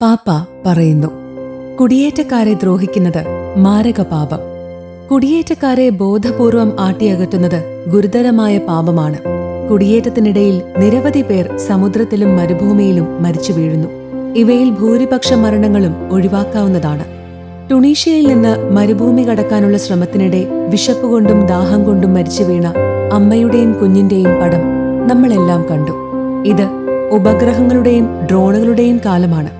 പാപ്പ പറയുന്നു കുടിയേറ്റക്കാരെ ദ്രോഹിക്കുന്നത് മാരക പാപം കുടിയേറ്റക്കാരെ ബോധപൂർവം ആട്ടിയകറ്റുന്നത് ഗുരുതരമായ പാപമാണ്. കുടിയേറ്റത്തിനിടയിൽ നിരവധി പേർ സമുദ്രത്തിലും മരുഭൂമിയിലും മരിച്ചു വീഴുന്നു. ഇവയിൽ ഭൂരിപക്ഷ മരണങ്ങളും ഒഴിവാക്കാവുന്നതാണ്. ടുണീഷ്യയിൽ നിന്ന് മരുഭൂമി കടക്കാനുള്ള ശ്രമത്തിനിടെ വിശപ്പ് കൊണ്ടും ദാഹം കൊണ്ടും മരിച്ചു വീണ അമ്മയുടെയും കുഞ്ഞിന്റെയും പടം നമ്മളെല്ലാം കണ്ടു. ഇത് ഉപഗ്രഹങ്ങളുടെയും ഡ്രോണുകളുടെയും കാലമാണ്.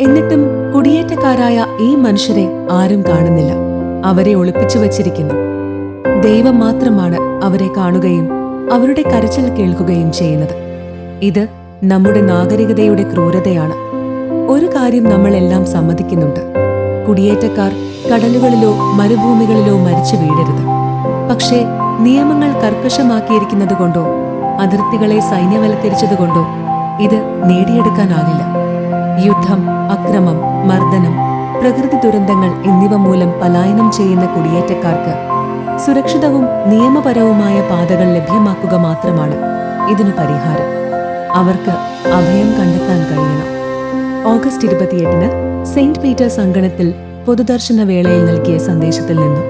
എന്നിട്ടും കുടിയേറ്റക്കാരായ ഈ മനുഷ്യരെ ആരും കാണുന്നില്ല. അവരെ ഒളിപ്പിച്ചു വച്ചിരിക്കുന്നു. ദൈവം മാത്രമാണ് അവരെ കാണുകയും അവരുടെ കരച്ചിൽ കേൾക്കുകയും ചെയ്യുന്നത്. ഇത് നമ്മുടെ നാഗരികതയുടെ ക്രൂരതയാണ്. ഒരു കാര്യം നമ്മളെല്ലാം സമ്മതിക്കുന്നുണ്ട്. കുടിയേറ്റക്കാർ കടലുകളിലോ മരുഭൂമികളിലോ മരിച്ചു വീഴരുത്. പക്ഷേ നിയമങ്ങൾ കർക്കശമാക്കിയിരിക്കുന്നതുകൊണ്ടോ അതിർത്തികളെ സൈന്യവൽക്കരിച്ചതുകൊണ്ടോ ഇത് നേടിയെടുക്കാനാകില്ല. യുദ്ധം അക്രമം മർദ്ദനം പ്രകൃതി ദുരന്തങ്ങൾ എന്നിവ മൂലം പലായനം ചെയ്യുന്ന കുടിയേറ്റക്കാർക്ക് സുരക്ഷിതവും നിയമപരവുമായ പാതകൾ ലഭ്യമാക്കുക മാത്രമാണ് ഇതിനു പരിഹാരം. അവർക്ക് അഭയം കണ്ടെത്താൻ കഴിയണം. ഓഗസ്റ്റ് ഇരുപത്തിയെട്ടിന് സെയിന്റ് പീറ്റേഴ്സ് അങ്കണത്തിൽ പൊതുദർശന വേളയിൽ നൽകിയ സന്ദേശത്തിൽ നിന്നും